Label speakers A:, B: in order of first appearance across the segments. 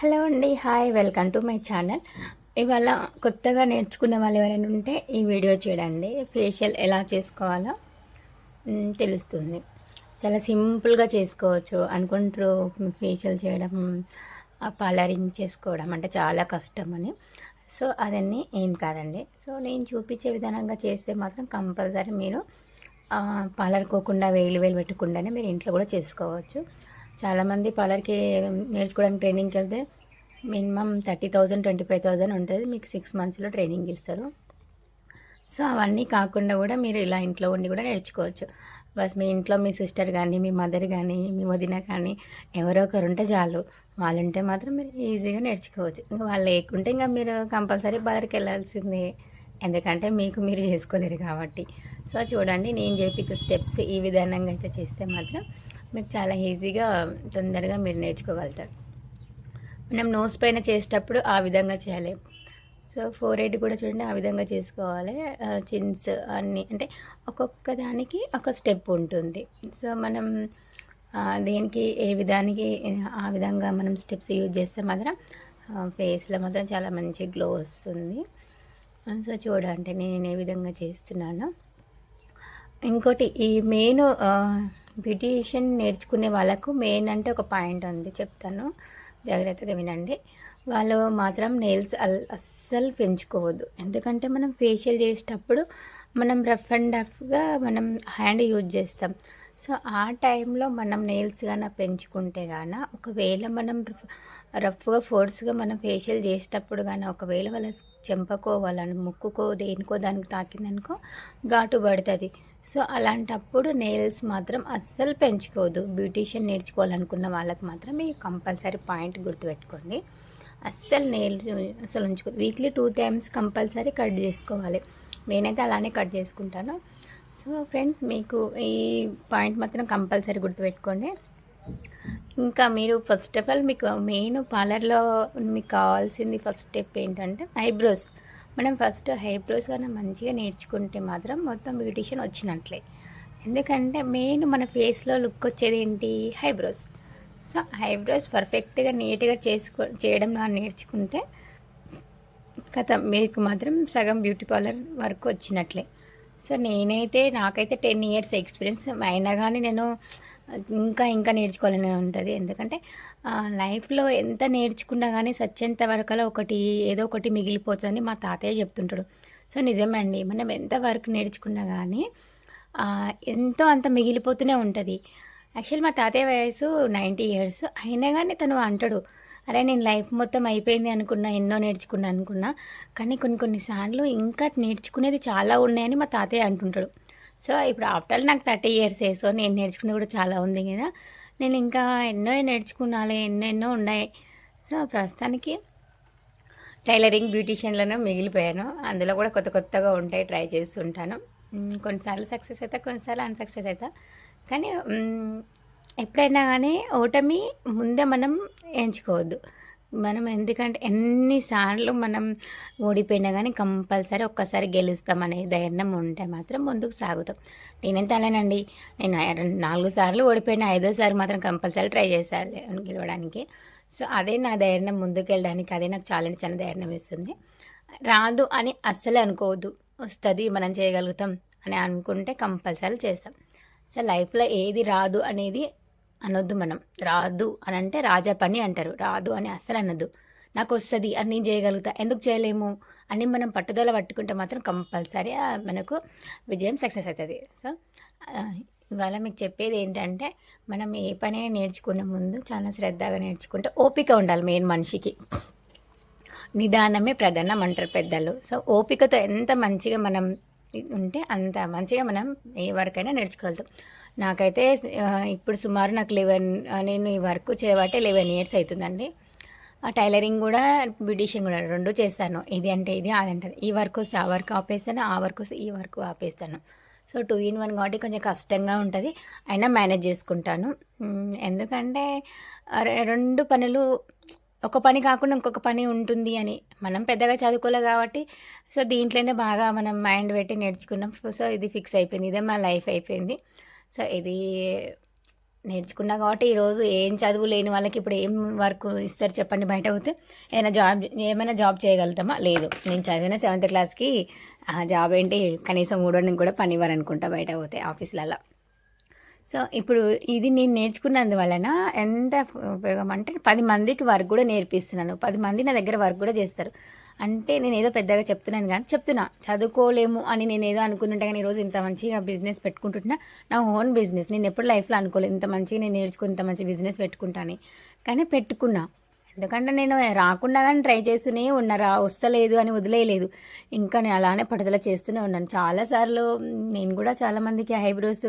A: Hello అండి hi welcome to my channel. ఇవాళ కొత్తగా నేర్చుకున్న వాళ్ళు ఎవరైనా ఉంటే ఈ వీడియో చూడండి. ఫేషియల్ ఎలా చేసుకోవాలో తెలుస్తుంది. చాలా సింపుల్గా చేసుకోవచ్చు. అనుకుంటారు ఫేషియల్ చేయడం పాలరింగ్ చేసుకోవడం అంటే చాలా కష్టం అని సో అదన్నీ ఏం కాదండి. సో నేను చూపించే విధానంగా చేస్తే మాత్రం కంపల్సరీ మీరు ఆ, పాలరుకోకుండా వేలు వేలు పెట్టకుండానే మీరు ఇంట్లో కూడా చేసుకోవచ్చు. చాలామంది పార్లర్కి నేర్చుకోవడానికి ట్రైనింగ్కి వెళ్తే minimum thirty thousand twenty five thousand ఉంటుంది. మీకు సిక్స్ మంత్స్లో ట్రైనింగ్ ఇస్తారు. సో అవన్నీ కాకుండా కూడా మీరు ఇలా ఇంట్లో ఉండి కూడా నేర్చుకోవచ్చు. బస్ మీ ఇంట్లో మీ సిస్టర్ కానీ మీ మదర్ కానీ మీ వదిన కానీ ఎవరో ఒకరు ఉంటే చాలు. వాళ్ళు ఉంటే మాత్రం మీరు ఈజీగా నేర్చుకోవచ్చు. ఇంకా వాళ్ళు లేకుంటే ఇంకా మీరు కంపల్సరీ బార్కి వెళ్ళాల్సిందే. ఎందుకంటే మీకు మీరు చేసుకోలేరు కాబట్టి. సో చూడండి నేను చేపించే స్టెప్స్ ఈ విధానంగా అయితే చేస్తే మాత్రం మీకు చాలా ఈజీగా తొందరగా మీరు నేర్చుకోగలుగుతారు. మనం నోస్ పైన చేసేటప్పుడు ఆ విధంగా చేయాలి. సో ఫోర్ ఎయిట్ కూడా చూడండి ఆ విధంగా చేసుకోవాలి. చిన్స్ అన్నీ అంటే ఒక్కొక్క దానికి ఒక స్టెప్ ఉంటుంది. సో మనం దేనికి ఏ విధానికి ఆ విధంగా మనం స్టెప్స్ యూజ్ చేస్తే మాత్రం ఫేస్లో మాత్రం చాలా మంచి గ్లో వస్తుంది. సో చూడండి నేను ఏ విధంగా చేస్తున్నాను. ఇంకోటి ఈ మెయిన్ బ్యూటిషియన్ నేర్చుకునే వాళ్ళకు మెయిన్ అంటే ఒక పాయింట్ ఉంది చెప్తాను. జాగ్రత్తగా వినండి. వాళ్ళు మాత్రం నెయిల్స్ అల్ అస్సలు పెంచుకోవద్దు. ఎందుకంటే మనం ఫేషియల్ చేసేటప్పుడు మనం రఫ్ అండ్ రఫ్గా మనం హ్యాండ్ యూజ్ చేస్తాం. సో ఆ టైంలో మనం నెయిల్స్ కానీ పెంచుకుంటే గాన ఒకవేళ మనం రఫ్- రఫ్గా ఫోర్స్గా మనం ఫేషియల్ చేసేటప్పుడు కానీ ఒకవేళ వాళ్ళ చెంపకో వాళ్ళ ముక్కుకో దేనికో దానికి తాకిందనుకో ఘాటు పడుతుంది. సో అలాంటప్పుడు నెయిల్స్ మాత్రం అస్సలు పెంచుకోవద్దు బ్యూటీషియన్ నేర్చుకోవాలనుకున్న వాళ్ళకి మాత్రం ఈ కంపల్సరీ పాయింట్ గుర్తుపెట్టుకోండి. అస్సలు నెయిల్స్ అసలు ఉంచుకో weekly two times compulsory cut చేసుకోవాలి. నేనైతే అలానే కట్ చేసుకుంటాను. సో ఫ్రెండ్స్ మీకు ఈ పాయింట్ మాత్రం కంపల్సరీ గుర్తుపెట్టుకోండి. ఇంకా మీరు ఫస్ట్ ఆఫ్ ఆల్ మీకు మెయిన్ పార్లర్లో మీకు కావాల్సింది ఫస్ట్ స్టెప్ ఏంటంటే ఐబ్రోస్. మనం ఫస్ట్ ఐబ్రోస్ కన్నా మంచిగా నేర్చుకుంటే మాత్రం మొత్తం బ్యూటిషియన్ వచ్చినట్లే. ఎందుకంటే మెయిన్ మన ఫేస్లో లుక్ వచ్చేది ఏంటి? ఐబ్రోస్. సో ఐబ్రోస్ పర్ఫెక్ట్గా నీట్గా చేసుకో చేయడం నేర్చుకుంటే కథ. మీకు మాత్రం సగం బ్యూటీ పార్లర్ వరకు వచ్చినట్లే. సో నేనైతే నాకైతే టెన్ ఇయర్స్ ఎక్స్పీరియన్స్. అయినా కానీ నేను ఇంకా ఇంకా నేర్చుకోవాలని ఉంటుంది. ఎందుకంటే లైఫ్లో ఎంత నేర్చుకున్నా కానీ సచ్చేంత వరకలా ఒకటి ఏదో ఒకటి మిగిలిపోతుందని మా తాతయ్య చెప్తుంటాడు. సో నిజమే అండి మనం ఎంత వరకు నేర్చుకున్నా కానీ ఎంతో అంత మిగిలిపోతూనే ఉంటుంది. యాక్చువల్ మా తాతయ్య వయసు నైంటీ ఇయర్స్. అయినా కానీ తను అంటాడు అరే నేను లైఫ్ మొత్తం అయిపోయింది అనుకున్నా ఎన్నో నేర్చుకున్నా అనుకున్నా. కానీ కొన్ని కొన్నిసార్లు ఇంకా నేర్చుకునేది చాలా ఉన్నాయని మా తాతయ్య అంటుంటాడు. సో ఇప్పుడు ఆఫ్టర్ నాకు థర్టీ ఇయర్స్ సో నేను నేర్చుకునేది కూడా చాలా ఉంది కదా. నేను ఇంకా ఎన్నో నేర్చుకున్నాలి ఎన్నెన్నో ఉన్నాయి. సో ప్రస్తుతానికి టైలరింగ్ బ్యూటీషియన్లోనే మిగిలిపోయాను. అందులో కూడా కొత్త కొత్తగా ఉంటాయి ట్రై చేస్తుంటాను. కొన్నిసార్లు సక్సెస్ అవుతా కొన్నిసార్లు అన్సక్సెస్ అవుతా కానీ ఎప్పుడైనా కానీ ఓటమి ముందే మనం ఎంచుకోవద్దు. మనం ఎందుకంటే ఎన్నిసార్లు మనం ఓడిపోయినా కానీ కంపల్సరీ ఒక్కసారి గెలుస్తామనే ధైర్యం ఉంటే మాత్రం ముందుకు సాగుతాం. నేనైతే అలానండి నేను నాలుగు సార్లు ఓడిపోయిన ఐదోసారి మాత్రం కంపల్సరీ ట్రై చేశాను గెలవడానికి. సో అదే నా ధైర్యం ముందుకు వెళ్ళడానికి అదే నాకు చాలా అంటే చాలా ధైర్యం ఇస్తుంది. రాదు అని అస్సలు అనుకోవద్దు. వస్తుంది మనం చేయగలుగుతాం అని అనుకుంటే కంపల్సరీ చేస్తాం. సో లైఫ్లో ఏది రాదు అనేది అనొద్దు మనం. రాదు అని అంటే రాజా పని అంటారు. రాదు అని అస్సలు అనొద్దు. నాకు వస్తుంది అది నేను చేయగలుగుతా. ఎందుకు చేయలేము? అని మనం పట్టుదల పట్టుకుంటే మాత్రం కంపల్సరీ మనకు విజయం సక్సెస్ అవుతుంది. సో ఇవాళ మీకు చెప్పేది ఏంటంటే మనం ఏ పని నేర్చుకునే ముందు చాలా శ్రద్ధగా నేర్చుకుంటే ఓపిక ఉండాలి మెయిన్ మనిషికి. నిదానమే ప్రధానం అంటారు పెద్దలు. సో ఓపికతో ఎంత మంచిగా మనం ఉంటే అంత మంచిగా మనం ఏ వరకైనా నేర్చుకోగలుగుతాం. నాకైతే ఇప్పుడు సుమారు నాకు లెవెన్ నేను ఈ వర్క్ చేయబట్టే లెవెన్ ఇయర్స్ అవుతుందండి ఆ టైలరింగ్ కూడా బ్యూటీషియన్ కూడా రెండు చేస్తాను. ఇది అంటే ఇది అదంటే అది. ఈ వర్క్ వస్తే ఆ వర్క్ ఆపేస్తాను ఆ వర్క్ వస్తే ఈ వర్క్ ఆపేస్తాను. సో టూ ఇన్ వన్ కాబట్టి కొంచెం కష్టంగా ఉంటుంది. అయినా మేనేజ్ చేసుకుంటాను. ఎందుకంటే రెండు పనులు ఒక పని కాకుండా ఇంకొక పని ఉంటుంది అని. మనం పెద్దగా చదువుకోలే కాబట్టి సో దీంట్లోనే బాగా మనం మైండ్ పెట్టి నేర్చుకున్నాం. సో ఇది ఫిక్స్ అయిపోయింది. ఇదే మా లైఫ్ అయిపోయింది. సో ఇది నేర్చుకున్నా కాబట్టి ఈరోజు ఏం చదువు లేని వాళ్ళకి ఇప్పుడు ఏం వర్క్ ఇస్తారు చెప్పండి బయట పోతే. ఏదైనా జాబ్ ఏమైనా జాబ్ చేయగలుగుతామా? లేదు. నేను చదివిన సెవెంత్ క్లాస్కి ఆ జాబ్ ఏంటి? కనీసం మూడోని కూడా పని ఇవ్వరనుకుంటా బయట పోతే ఆఫీసులలో సో ఇప్పుడు ఇది నేను నేర్చుకున్నందువలన ఎంత ఉపయోగం అంటే పది మందికి వర్క్ కూడా నేర్పిస్తున్నాను. పది మంది నా దగ్గర వర్క్ కూడా చేస్తారు. అంటే నేను ఏదో పెద్దగా చెప్తున్నాను కానీ చెప్తున్నా. చదువుకోలేము అని నేను ఏదో అనుకుంటుంటే కానీ ఈరోజు ఇంత మంచిగా బిజినెస్ పెట్టుకుంటున్నా నా ఓన్ బిజినెస్. నేను ఎప్పుడు లైఫ్లో అనుకోలేదు ఇంత మంచిగా నేను నేర్చుకుని ఇంత మంచి బిజినెస్ పెట్టుకుంటాను. కానీ పెట్టుకున్నా. ఎందుకంటే నేను రాకుండా కానీ ట్రై చేస్తూనే ఉన్నారా వస్తలేదు అని వదిలేయలేదు. ఇంకా నేను అలానే పట్టుదల చేస్తూనే ఉన్నాను. చాలాసార్లు నేను కూడా చాలామందికి ఐబ్రోస్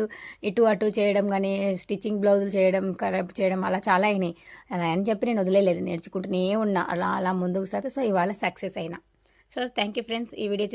A: ఇటు అటు చేయడం కానీ స్టిచ్చింగ్ బ్లౌజులు చేయడం కరెక్ట్ చేయడం అలా చాలా అయినాయి. అలా అని చెప్పి నేను వదిలేయలేదు. నేర్చుకుంటూనే ఉన్నా. అలా అలా ముందుకు సార్ సో ఇవాళ సక్సెస్ అయినా. So thank you friends. ఈ వీడియో